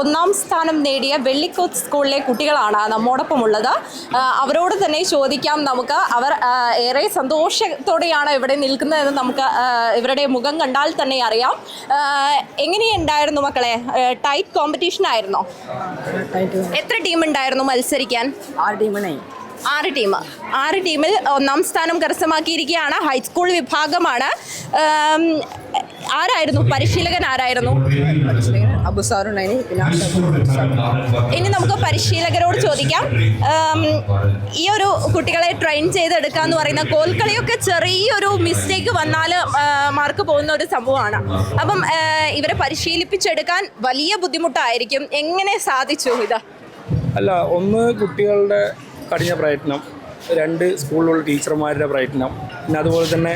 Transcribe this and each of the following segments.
ഒന്നാം സ്ഥാനം നേടിയ വെള്ളിക്കോത്ത് സ്കൂളിലെ കുട്ടികളാണ് നമ്മോടൊപ്പം ഉള്ളത് അവരോട് തന്നെ ചോദിക്കാം നമുക്ക്. അവർ ഏറെ സന്തോഷത്തോടെയാണ് ഇവിടെ നിൽക്കുന്നതെന്ന് നമുക്ക് ഇവരുടെ മുഖം കണ്ടാൽ തന്നെ അറിയാം. എങ്ങനെയുണ്ടായിരുന്നു മക്കളെ? ടൈറ്റ് കോമ്പറ്റീഷൻ ആയിരുന്നോ? എത്ര ടീം ഉണ്ടായിരുന്നു മത്സരിക്കാൻ? ആറ് ടീമിനായി ആറ് ടീം ആറ് ടീമിൽ ഒന്നാം സ്ഥാനം കരസ്ഥമാക്കിയിരിക്കുകയാണ് ഹൈസ്കൂൾ വിഭാഗമാണ്. ആരായിരുന്നു? പരിശീലകൻ ആരായിരുന്നു? ഇനി നമുക്ക് പരിശീലകരോട് ചോദിക്കാം. ഈ ഒരു കുട്ടികളെ ട്രെയിൻ ചെയ്തെടുക്കുക എന്ന് പറയുന്ന കോൽക്കളിയൊക്കെ ചെറിയൊരു മിസ്റ്റേക്ക് വന്നാൽ മാർക്ക് പോകുന്ന ഒരു സംഭവമാണ്. അപ്പം ഇവരെ പരിശീലിപ്പിച്ചെടുക്കാൻ വലിയ ബുദ്ധിമുട്ടായിരിക്കും. എങ്ങനെ സാധിച്ചു ഇത്? അല്ല ഒന്ന് കുട്ടികളുടെ കഠിന പ്രയത്നം. രണ്ട് സ്കൂളിലുള്ള ടീച്ചർമാരുടെ പ്രയത്നം. പിന്നെ അതുപോലെ തന്നെ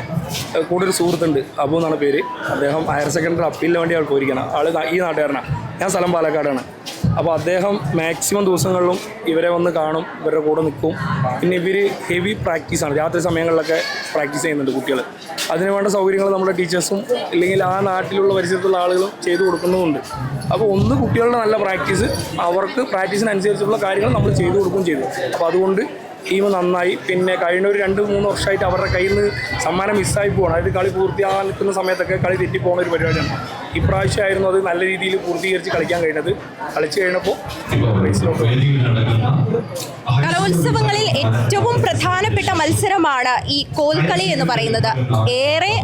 കൂടെ ഒരു സുഹൃത്തുണ്ട് അബു എന്നാണ് പേര്. അദ്ദേഹം ഹയർ സെക്കൻഡറി അപ്പീലിന് വേണ്ടി ആൾ പോയിരിക്കണം ആൾ ഈ നാട്ടുകാരനാണ് ഞാൻ സ്ഥലം പാലക്കാടാണ്. അപ്പോൾ അദ്ദേഹം മാക്സിമം ദിവസങ്ങളിലും ഇവരെ വന്ന് കാണും ഇവരുടെ കൂടെ നിൽക്കും. പിന്നെ ഇവർ ഹെവി പ്രാക്ടീസാണ് രാത്രി സമയങ്ങളിലൊക്കെ പ്രാക്ടീസ് ചെയ്യുന്നുണ്ട് കുട്ടികൾ. അതിന് വേണ്ട സൗകര്യങ്ങൾ നമ്മുടെ ടീച്ചേഴ്സും ഇല്ലെങ്കിൽ ആ നാട്ടിലുള്ള പരിസരത്തുള്ള ആളുകളും ചെയ്തു കൊടുക്കുന്നുമുണ്ട് അപ്പോൾ ഒന്ന് കുട്ടികളുടെ നല്ല പ്രാക്ടീസ് അവർക്ക് പ്രാക്ടീസിനനുസരിച്ചുള്ള കാര്യങ്ങൾ നമ്മൾ ചെയ്തു കൊടുക്കുകയും ചെയ്തു. അപ്പോൾ അതുകൊണ്ട് ടീം നന്നായി. പിന്നെ കഴിഞ്ഞ ഒരു രണ്ട് മൂന്ന് വർഷമായിട്ട് അവരുടെ കയ്യിൽ നിന്ന് സമ്മാനം മിസ്സായി പോകണം അതായത് കളി പൂർത്തിയാക്കുന്ന സമയത്തൊക്കെ കളി തെറ്റിപ്പോകുന്ന ഒരു പരിപാടിയാണ്. ഇപ്രാവശ്യമായിരുന്നു അത് നല്ല രീതിയിൽ പൂർത്തീകരിച്ച് കളിക്കാൻ കഴിഞ്ഞത്. കളിച്ചു കഴിഞ്ഞപ്പോൾ കലോത്സവങ്ങളിൽ ഏറ്റവും പ്രധാനപ്പെട്ട മത്സരമാണ് ഈ കോൽക്കളി എന്ന് പറയുന്നത്. ഏറെ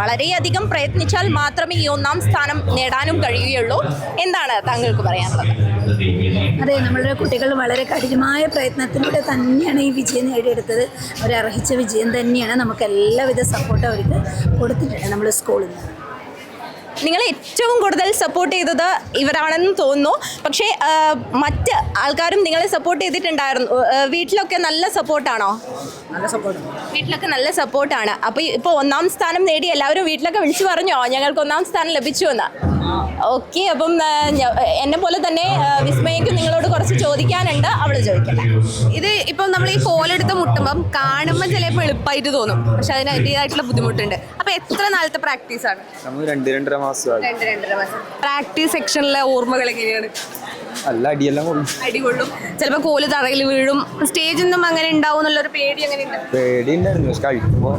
വളരെയധികം പ്രയത്നിച്ചാൽ മാത്രമേ ഈ ഒന്നാം സ്ഥാനം നേടാനും കഴിയുകയുള്ളൂ എന്താണ് താങ്കൾക്ക് പറയാനുള്ളത്. അതെ നമ്മളുടെ കുട്ടികൾ വളരെ കഠിനമായ പ്രയത്നത്തിലൂടെ തന്നെയാണ് ഈ വിജയം നേടിയെടുത്തത്. അവരർഹിച്ച അർഹിച്ച വിജയം തന്നെയാണ് നമുക്ക് എല്ലാവിധ സപ്പോർട്ടും അവർക്ക് കൊടുത്തിട്ടുണ്ട് നമ്മൾ സ്കൂളിൽ നിന്ന്. നിങ്ങൾ ഏറ്റവും കൂടുതൽ സപ്പോർട്ട് ചെയ്തത് ഇവരാണെന്ന് തോന്നുന്നു. പക്ഷേ മറ്റ് ആൾക്കാരും നിങ്ങളെ സപ്പോർട്ട് ചെയ്തിട്ടുണ്ടായിരുന്നു. വീട്ടിലൊക്കെ നല്ല സപ്പോർട്ടാണോ വീട്ടിലൊക്കെ നല്ല സപ്പോർട്ടാണ് അപ്പോൾ ഇപ്പോൾ ഒന്നാം സ്ഥാനം നേടി എല്ലാവരും വീട്ടിലൊക്കെ വിളിച്ചു പറഞ്ഞോ? ഞങ്ങൾക്ക് ഒന്നാം സ്ഥാനം ലഭിച്ചു എന്ന് ഓക്കെ അപ്പം എന്നെ പോലെ തന്നെ വിസ്മയക്കും നിങ്ങളോട് കുറച്ച് ചോദിക്കാനുണ്ട്. അവൾ ചോദിക്കട്ടെ. ഇത് ഇപ്പം നമ്മൾ ഈ കോലെടുത്ത് മുട്ടുമ്പം കാണുമ്പോൾ ചിലപ്പോൾ എളുപ്പമായിട്ട് തോന്നും. പക്ഷെ അതിന് അതിന്റെതായിട്ടുള്ള ബുദ്ധിമുട്ടുണ്ട്. അപ്പൊ എത്ര നാളത്തെ പ്രാക്ടീസ് ആണ്? രണ്ട് രണ്ടര മാസമായി. രണ്ട് രണ്ടര മാസം. പ്രാക്ടീസ് സെക്ഷനിലെ ഓർമ്മകൾ എങ്ങനെയാണ്? നല്ല അടിയെല്ലാം കൊള്ളും. അടികൊള്ളും. ചിലപ്പോൾ കോൽ തറയിൽ വീഴും. സ്റ്റേജ് ഒന്നും അങ്ങനെ ഉണ്ടാവും എന്നുള്ളൊരു പേടി അങ്ങനെ ഉണ്ട് പേടി ഉണ്ടായിരുന്നു പക്ഷെ കഴിക്കുമ്പോൾ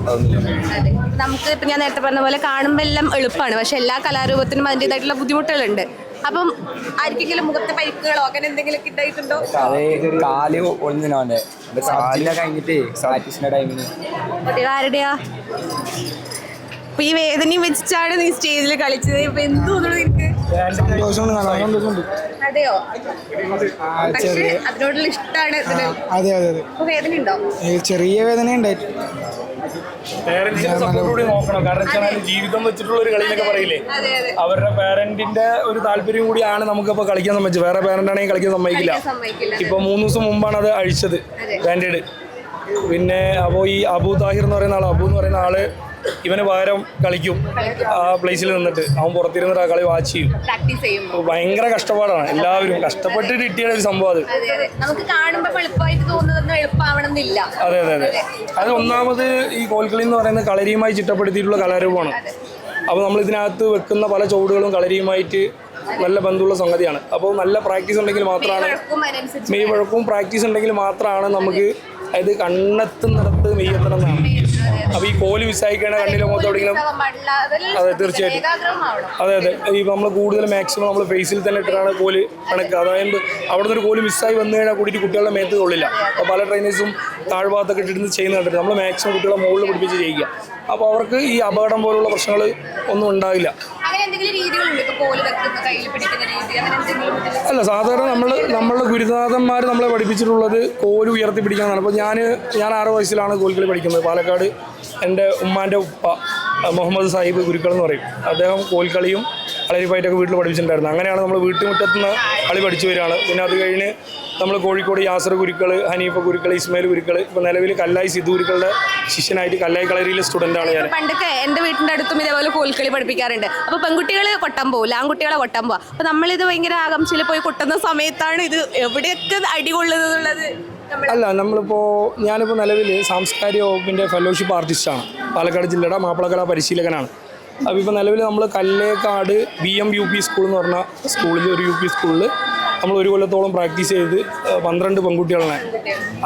നമുക്ക് ഇപ്പം ഞാൻ നേരത്തെ പറഞ്ഞ പോലെ കാണുമ്പോൾ എല്ലാം എളുപ്പമാണ്. പക്ഷെ എല്ലാ കലാരൂപത്തിനും അതിന്റെതായിട്ടുള്ള ബുദ്ധിമുട്ടുകളുണ്ട്. അപ്പം ആർക്കെങ്കിലും മുഖത്തെ പരിക്കുകളോ അങ്ങനെ എന്തെങ്കിലും ഉണ്ടായിട്ടുണ്ടോ കാൽ ഒളിഞ്ഞാണ്ട് സർജറി കഴിഞ്ഞിട്ട് ആരുടെയാ? അപ്പൊ ഈ വേദനയും വെച്ചിട്ടാണ് നീ സ്റ്റേജിൽ കളിച്ചത്. ഇപ്പൊ എന്ത് തോന്നുന്നു നിനക്ക്? അതെയോ? പക്ഷെ അതിനോടുള്ള ഇഷ്ടമാണ് ഇതിന് അതെ അതെ അതെ. വേദന ഉണ്ടോ ചെറിയ വേദന ഉണ്ടായിട്ട് പേരൻസിന്റെ സപ്പോർട്ട് കൂടി നോക്കണം. കാരണം വെച്ചാൽ ജീവിതം വെച്ചിട്ടുള്ള ഒരു കളിയിലൊക്കെ പറയില്ലേ? അതെ അതെ. അവരുടെ പേരന്റിന്റെ ഒരു താല്പര്യം കൂടിയാണ് നമുക്കിപ്പോ കളിക്കാൻ സമ്മതിച്ചത്. വേറെ പേരന്റ് ആണെങ്കിൽ കളിക്കാൻ സമ്മതിക്കില്ല. ഇപ്പൊ മൂന്ന് ദിവസം മുമ്പാണ് അത് അഴിച്ചത് ബാൻഡേഡ് പിന്നെ അപ്പോ ഈ അബു താഹിർ എന്ന് പറയുന്ന ആൾ അബു എന്ന് പറയുന്ന ആൾ ഇവന് പകരം കളിക്കും ആ പ്ലേസിൽ നിന്നിട്ട്. അവൻ പുറത്തിരുന്നിട്ട് ആ കളി വാച്ച് ചെയ്യും. ഭയങ്കര കഷ്ടപ്പാടാണ്. എല്ലാവരും കഷ്ടപ്പെട്ട് കിട്ടിയ ഒരു സംഭവം അത്. അതെ അതെ. നമുക്ക് കാണുമ്പോൾ എളുപ്പമായിട്ട് തോന്നുന്നതൊന്നും എന്നില്ല അതെ അതെ അതെ. അത് ഒന്നാമത് ഈ കോൽക്കളി എന്ന് പറയുന്നത് കളരിയുമായി ചിട്ടപ്പെടുത്തിയിട്ടുള്ള കലാരൂപമാണ്. അപ്പോൾ നമ്മൾ ഇതിനകത്ത് വെക്കുന്ന പല ചുവടുകളും കളരിയുമായിട്ട് നല്ല ബന്ധമുള്ള സംഗതിയാണ്. അപ്പോൾ നല്ല പ്രാക്ടീസ് ഉണ്ടെങ്കിൽ മാത്രമാണ് മെയ് വഴക്കവും പ്രാക്ടീസ് ഉണ്ടെങ്കിൽ മാത്രമാണ് നമുക്ക് അതായത് കണ്ണെത്തുന്നിടത്ത് മെയ്യെത്തണം എന്നാണ്. അപ്പോൾ ഈ കോൽ മിസ്സായി കഴിഞ്ഞാൽ കണ്ണിലെ മുഖത്ത് എവിടെയെങ്കിലും ഉണ്ടാവാൻ അതെ തീർച്ചയായിട്ടും. അതെ അതെ. ഈ നമ്മൾ കൂടുതൽ മാക്സിമം നമ്മൾ ഫേസിൽ തന്നെ ഇട്ടിട്ടാണ് കോൽ കണക്ക് അതായത് അവിടെ ഒരു കോൽ മിസ്സായി വന്നു കഴിഞ്ഞാൽ കൂടിയിട്ട് കുട്ടികളുടെ മേത്ത് കൊള്ളില്ല. അപ്പോൾ പല ട്രെയിനേഴ്സും താഴ്ഭാഗത്തൊക്കെ ഇട്ടിരുന്ന് ചെയ്യുന്ന കണ്ടിട്ട് നമ്മൾ മാക്സിമം കുട്ടികളെ മുകളിൽ പിടിപ്പിച്ച് ചെയ്യുക അപ്പോൾ അവർക്ക് ഈ അപകടം പോലുള്ള പ്രശ്നങ്ങൾ ഒന്നും ഉണ്ടാവില്ല. അല്ല സാധാരണ നമ്മൾ നമ്മളുടെ ഗുരുനാഥന്മാർ നമ്മളെ പഠിപ്പിച്ചിട്ടുള്ളത് കോൽ ഉയർത്തി പിടിക്കാനാണ് അപ്പോൾ ഞാൻ ഞാൻ ആറ് വയസ്സിലാണ് കോൽക്കളി പഠിക്കുന്നത്. പാലക്കാട് എന്റെ ഉമ്മാന്റെ ഉപ്പ മുഹമ്മദ് സാഹിബ് ഗുരുക്കൾ എന്ന് പറയും. അദ്ദേഹം കോൽക്കളിയും കളരിപ്പായിട്ടൊക്കെ വീട്ടിൽ പഠിപ്പിച്ചിട്ടുണ്ടായിരുന്നു. അങ്ങനെയാണ് നമ്മൾ വീട്ടുമുറ്റത്ത് നിന്ന് കളി പഠിച്ചു വരികയാണ് പിന്നെ അത് കഴിഞ്ഞ് നമ്മൾ കോഴിക്കോട് യാസർ ഗുരുക്കൾ ഹനീഫ ഗുരുക്കൾ ഇസ്മായിൽ ഗുരുക്കൾ ഇപ്പോൾ നിലവിൽ കല്ലായി സിദ്ധു ഗുരുക്കളുടെ ശിഷ്യനായിട്ട് കല്ലായി കളരിയിലെ സ്റ്റുഡന്റാണ് ഞാൻ. പണ്ടൊക്കെ എന്റെ വീട്ടിന്റെ അടുത്തും ഇതേപോലെ കോൽക്കളി പഠിപ്പിക്കാറുണ്ട്. അപ്പോൾ പെൺകുട്ടികൾ കൊട്ടാൻ പോകില്ല ആൺകുട്ടികളെ കൊട്ടാൻ പോകാം അപ്പോൾ നമ്മളിത് ഭയങ്കര ആകാംക്ഷയിൽ പോയി കൊട്ടുന്ന സമയത്താണ് ഇത് എവിടെയൊക്കെ എന്നുള്ളത്. നമ്മൾ അല്ല നമ്മളിപ്പോൾ ഞാനിപ്പോൾ നിലവിൽ സാംസ്കാരിക വകുപ്പിന്റെ ഫെലോഷിപ്പ് ആർട്ടിസ്റ്റാണ് പാലക്കാട് ജില്ലയുടെ മാപ്പിളകലാ പരിശീലകനാണ്. അപ്പോൾ ഇപ്പോൾ നിലവിൽ നമ്മൾ Kallekkad B M U P school എന്ന് പറഞ്ഞ സ്കൂളിൽ ഒരു യു പി സ്കൂളിൽ നമ്മൾ ഒരു കൊല്ലത്തോളം പ്രാക്ടീസ് ചെയ്ത് പന്ത്രണ്ട് പെൺകുട്ടികളെ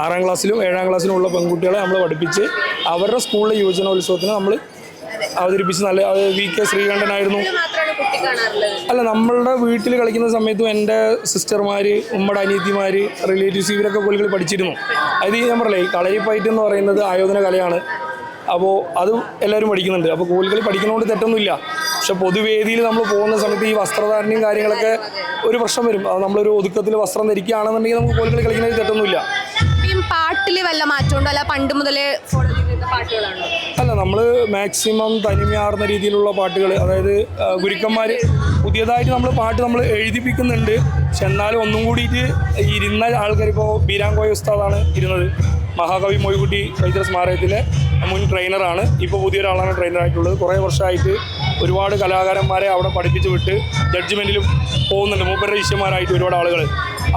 ആറാം ക്ലാസ്സിലും ഏഴാം ക്ലാസ്സിലും ഉള്ള പെൺകുട്ടികളെ നമ്മൾ പഠിപ്പിച്ച് അവരുടെ സ്കൂളിലെ യുവജനോത്സവത്തിന് നമ്മൾ അവതരിപ്പിച്ച് നല്ല അത് വി കെ ശ്രീകണ്ഠനായിരുന്നു കുട്ടി കാണാറുള്ളത് അല്ല നമ്മളുടെ വീട്ടിൽ കളിക്കുന്ന സമയത്തും എന്റെ സിസ്റ്റർമാർ ഉമ്മടെ അനിയത്തിമാര് റിലേറ്റീവ്സ് ഇവരൊക്കെ കോലുകൾ പഠിച്ചിരുന്നു. അത് ഞാൻ പറയേ ഈ കളരിപ്പയറ്റ് എന്ന് പറയുന്നത് ആയോധന കലയാണ്. അപ്പോൾ അത് എല്ലാവരും പഠിക്കുന്നുണ്ട്. അപ്പോൾ കോലുകളി പഠിക്കുന്നതുകൊണ്ട് തെറ്റൊന്നുമില്ല. പക്ഷെ പൊതുവേദിയിൽ നമ്മൾ പോകുന്ന സമയത്ത് ഈ വസ്ത്രധാരണയും കാര്യങ്ങളൊക്കെ ഒരു പ്രശ്നം വരും. അത് നമ്മളൊരു ഒതുക്കത്തിൽ വസ്ത്രം ധരിക്കുകയാണെന്നുണ്ടെങ്കിൽ നമുക്ക് കോലുകളി കളിക്കുന്നതിൽ തെറ്റൊന്നുമില്ല. പാട്ടിൽ വല്ല മാറ്റമുണ്ടോ? അല്ല പണ്ട് മുതലേ പാട്ടുകളാണോ? അല്ല നമ്മൾ മാക്സിമം തനിമയാർന്ന രീതിയിലുള്ള പാട്ടുകൾ അതായത് ഗുരുക്കന്മാര് പുതിയതായിട്ട് നമ്മൾ പാട്ട് നമ്മൾ എഴുതിപ്പിക്കുന്നുണ്ട്. പക്ഷെ എന്നാലും ഒന്നും കൂടിയിട്ട് ഇരുന്ന ആൾക്കാർ ഇപ്പോൾ ബീരാങ്കോയ ഉസ്താദാണ് ഇരുന്നത്. മഹാകവി മൊയ്കുട്ടി ചൈത്ര സ്മാരകത്തിലെ മുൻ ട്രെയിനറാണ്. ഇപ്പോൾ പുതിയൊരാളാണ് ട്രെയിനറായിട്ടുള്ളത്. കുറേ വർഷമായിട്ട് ഒരുപാട് കലാകാരന്മാരെ അവിടെ പഠിപ്പിച്ചു വിട്ട് ജഡ്ജ്മെന്റിലും പോകുന്നുണ്ട്. മൂപ്പരുടെ ശിഷ്യന്മാരായിട്ട് ഒരുപാട് ആളുകൾ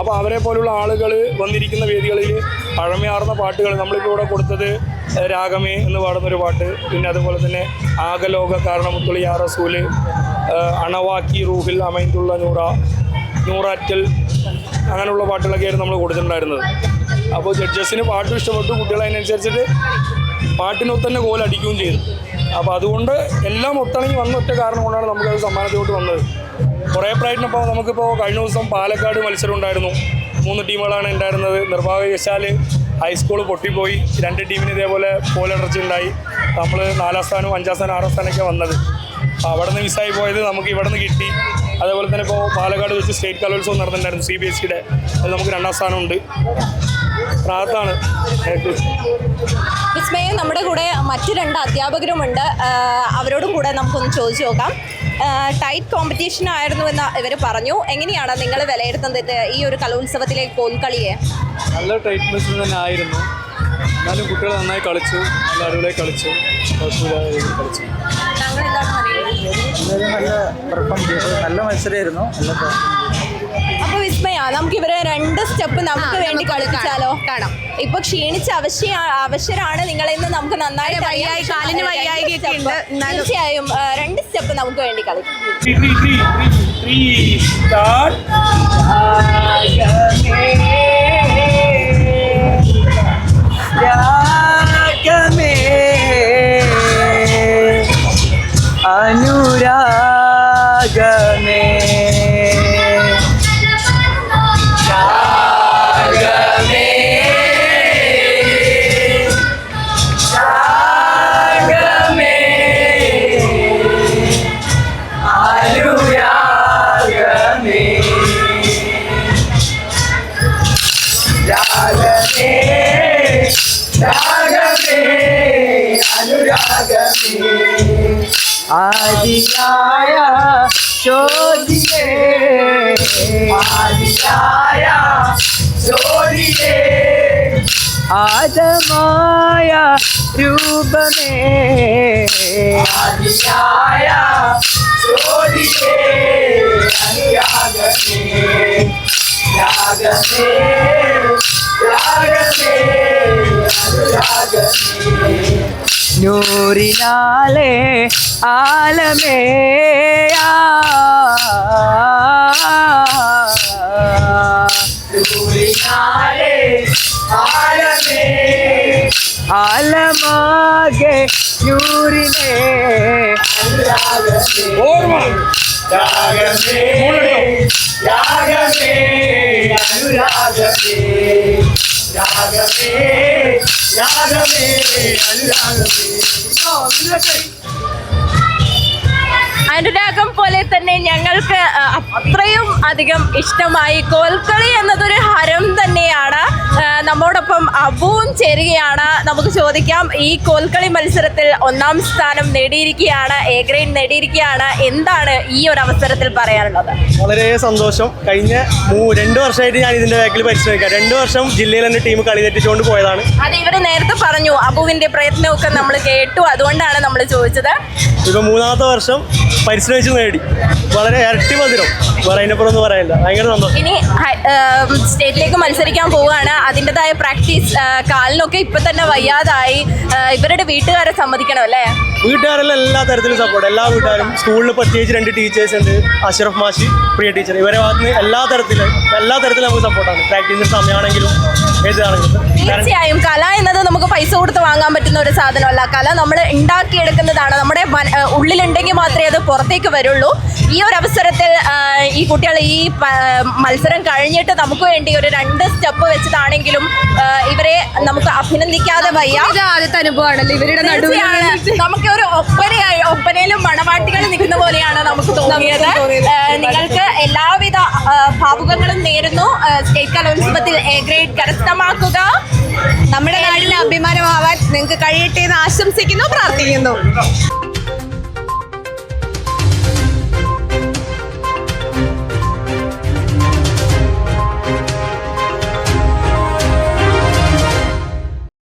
അപ്പോൾ അവരെ പോലുള്ള ആളുകൾ വന്നിരിക്കുന്ന വേദികളിൽ പഴമയാർന്ന പാട്ടുകൾ നമ്മളിപ്പോൾ ഇവിടെ കൊടുത്തത് രാഗമേ എന്ന് പാടുന്നൊരു പാട്ട്. പിന്നെ അതുപോലെ തന്നെ ആകലോക കാരണമുത്തുള്ളി യാ റസൂൽ അണവാക്കി റൂഹിൽ അമൈന്തുള്ള നൂറ നൂറാറ്റൽ അങ്ങനെയുള്ള പാട്ടുകളൊക്കെയായിരുന്നു നമ്മൾ കൊടുത്തിട്ടുണ്ടായിരുന്നത്. അപ്പോൾ ജഡ്ജസിന് പാട്ട് ഇഷ്ടപ്പെട്ടു കുട്ടികൾ അതിനനുസരിച്ചിട്ട് പാട്ടിനൊത്ത് തന്നെ ഗോൽ അടിക്കുകയും ചെയ്തു. അപ്പോൾ അതുകൊണ്ട് എല്ലാം ഒത്തിണങ്ങി വന്ന ഒറ്റ കാരണം കൊണ്ടാണ് നമുക്കത് സമ്മാനത്തിലോട്ട് വന്നത്. കുറേ പ്രായത്തിനപ്പോൾ നമുക്കിപ്പോൾ കഴിഞ്ഞ ദിവസം പാലക്കാട് മത്സരം ഉണ്ടായിരുന്നു. മൂന്ന് ടീമുകളാണ് ഉണ്ടായിരുന്നത്. നിർഭാഗ്യവശാൽ ഹൈസ്കൂൾ പൊട്ടിപ്പോയി. രണ്ട് ടീമിന് ഇതേപോലെ പോലടർച്ച ഉണ്ടായി. നമ്മൾ നാലാം സ്ഥാനവും അഞ്ചാം സ്ഥാനം ആറാം സ്ഥാനമൊക്കെ വന്നത്. അവിടെ നിന്ന് മിസ്സായി പോയത് നമുക്ക് ഇവിടെ നിന്ന് കിട്ടി. അതേപോലെ തന്നെ ഇപ്പോൾ പാലക്കാട് വെച്ച് സ്റ്റേറ്റ് കലോത്സവം നടന്നിട്ടുണ്ടായിരുന്നു സി ബി എസ് സിയുടെ അത് നമുക്ക് രണ്ടാം സ്ഥാനമുണ്ട്. പ്രാത്താണ് വിസ്മയം നമ്മുടെ കൂടെ മറ്റു രണ്ട് അധ്യാപകരുമുണ്ട്. അവരോടും കൂടെ നമുക്കൊന്ന് ചോദിച്ചു നോക്കാം. ടൈറ്റ് കോമ്പറ്റീഷൻ ആയിരുന്നു എന്ന് ഇവർ പറഞ്ഞു. എങ്ങനെയാണ് നിങ്ങൾ വിലയിരുത്തുന്നത് ഈ ഒരു കലോത്സവത്തിലെ കോൽക്കളിയെ നല്ല ടൈറ്റ് മത്സരം തന്നെ ആയിരുന്നു. എന്നാലും കുട്ടികൾ നന്നായി കളിച്ചു. നല്ല അടിപൊളിയായി കളിച്ചു. കളിച്ചു. നല്ല പെർഫോം ചെയ്തു നല്ല മത്സരമായിരുന്നു. നല്ല അപ്പൊ വിസ്മയ. നമുക്ക് ഇവരെ രണ്ട് സ്റ്റെപ്പ് നമുക്ക് വേണ്ടി കളിച്ചാലോ കാണാം. ഇപ്പൊ ക്ഷീണിച്ച അവശ്യ അവശരാണ് നിങ്ങളെന്ന് നമുക്ക് നന്നായി. വയ്യായി, കാലിന് വയ്യായി തീർച്ചയായും രണ്ട് സ്റ്റെപ്പ് നമുക്ക് വേണ്ടി കളിക്കാം. ത്രീ आदिया शोधिए आदिया शोधिए आज रूप में आदिया शोधिए जागने जागने जागने जागने നൂറിനാലെ ആലമേ നൂറിനാലെ ആലമേ. ആലമാകെ നൂറിനെ. ഓർമ്മ രാഗമേ രാഗമേ അനുരാഗമേ രാഗമേ അനുരാഗമേ. അനുരാഗം പോലെ തന്നെ ഞങ്ങൾക്ക് അത്രയും അധികം ഇഷ്ടമായി കോൽക്കളി എന്നതൊരു ഹരം തന്നെയാണ്. നമ്മോടൊപ്പം അബുവും ചേരുകയാണ്. നമുക്ക് ചോദിക്കാം ഈ കോൽക്കളി മത്സരത്തിൽ ഒന്നാം സ്ഥാനം നേടിയിരിക്കുകയാണ് എ ഗ്രേഡ് നേടിയിരിക്കുകയാണ്. എന്താണ് ഈ ഒരു അവസരത്തിൽ പറയാനുള്ളത്? വളരെ സന്തോഷം. കഴിഞ്ഞ രണ്ടു വർഷമായിട്ട് ഞാൻ ഇതിന്റെ ബാക്കിൽ പരിശ്രമിക്കാം. രണ്ട് വർഷം ജില്ലയിൽ തന്നെ ടീം കളി തെറ്റിച്ചുകൊണ്ട് പോയതാണ്. അത് ഇവർ നേരത്തെ പറഞ്ഞു അബുവിന്റെ പ്രയത്നമൊക്കെ നമ്മൾ കേട്ടു. അതുകൊണ്ടാണ് നമ്മൾ ചോദിച്ചത്. ഇപ്പൊ മൂന്നാമത്തെ വർഷം പരിശ്രമിച്ചു നേടി. വളരെ ഇരട്ടി മധുരം. പറയുന്നപ്പോഴൊന്നും പറയാനില്ല. ഭയങ്കര സന്തോഷം. ഇനി സ്റ്റേറ്റിലേക്ക് മത്സരിക്കാൻ പോവുകയാണ്. അതിന്റെതായ പ്രാക്ടീസ് കാലിനൊക്കെ ഇപ്പൊ തന്നെ വയ്യാതായി ഇവരുടെ വീട്ടുകാരെ സമ്മതിക്കണം അല്ലേ? വീട്ടുകാരെല്ലാം എല്ലാ തരത്തിലും സപ്പോർട്ട് എല്ലാ വീട്ടുകാരും സ്കൂളിൽ പ്രത്യേകിച്ച് രണ്ട് ടീച്ചേഴ്സ് ഉണ്ട്. അഷറഫ് മാഷി പ്രിയ ടീച്ചർ ഇവരെ ഭാഗത്ത് എല്ലാ തരത്തിലും എല്ലാ തരത്തിലും നമുക്ക് സപ്പോർട്ടാണ് പ്രാക്ടീസിന് സമയമാണെങ്കിലും ഏതാണെങ്കിലും. തീർച്ചയായും കല എന്നത് നമുക്ക് പൈസ കൊടുത്ത് വാങ്ങാൻ പറ്റുന്ന ഒരു സാധനമല്ല. കല നമ്മൾ ഉണ്ടാക്കിയെടുക്കുന്നതാണ്. നമ്മുടെ ഉള്ളിലുണ്ടെങ്കിൽ മാത്രമേ അത് പുറത്തേക്ക് വരുള്ളൂ. ഈ ഒരു അവസരത്തിൽ ഈ കുട്ടികൾ ഈ മത്സരം കഴിഞ്ഞിട്ട് നമുക്ക് വേണ്ടി ഒരു രണ്ട് സ്റ്റെപ്പ് വെച്ചതാണെങ്കിലും ഇവരെ നമുക്ക് അഭിനന്ദിക്കാതെ വയ്യ. ആദ്യത്തെ അനുഭവമാണല്ലോ. ഇവരുടെ നടുവിലാണ് തീർച്ചയാണ്. നമുക്ക് ഒരു ഒപ്പനയായി ഒപ്പനയിലും മണവാട്ടികൾ നിൽക്കുന്ന പോലെയാണ് നമുക്ക് തോന്നിയത്. നിങ്ങൾക്ക് എല്ലാവിധ ഭാവുകങ്ങളും നേരുന്നു. സ്റ്റേറ്റ് കലോത്സവത്തിൽ എ ഗ്രേഡ് കരസ്ഥമാക്കുക. നമ്മുടെ നാടിന് അഭിമാനമാവാൻ നിങ്ങൾക്ക് കഴിയട്ടെ എന്ന് ആശംസിക്കുന്നു പ്രാർത്ഥിക്കുന്നു.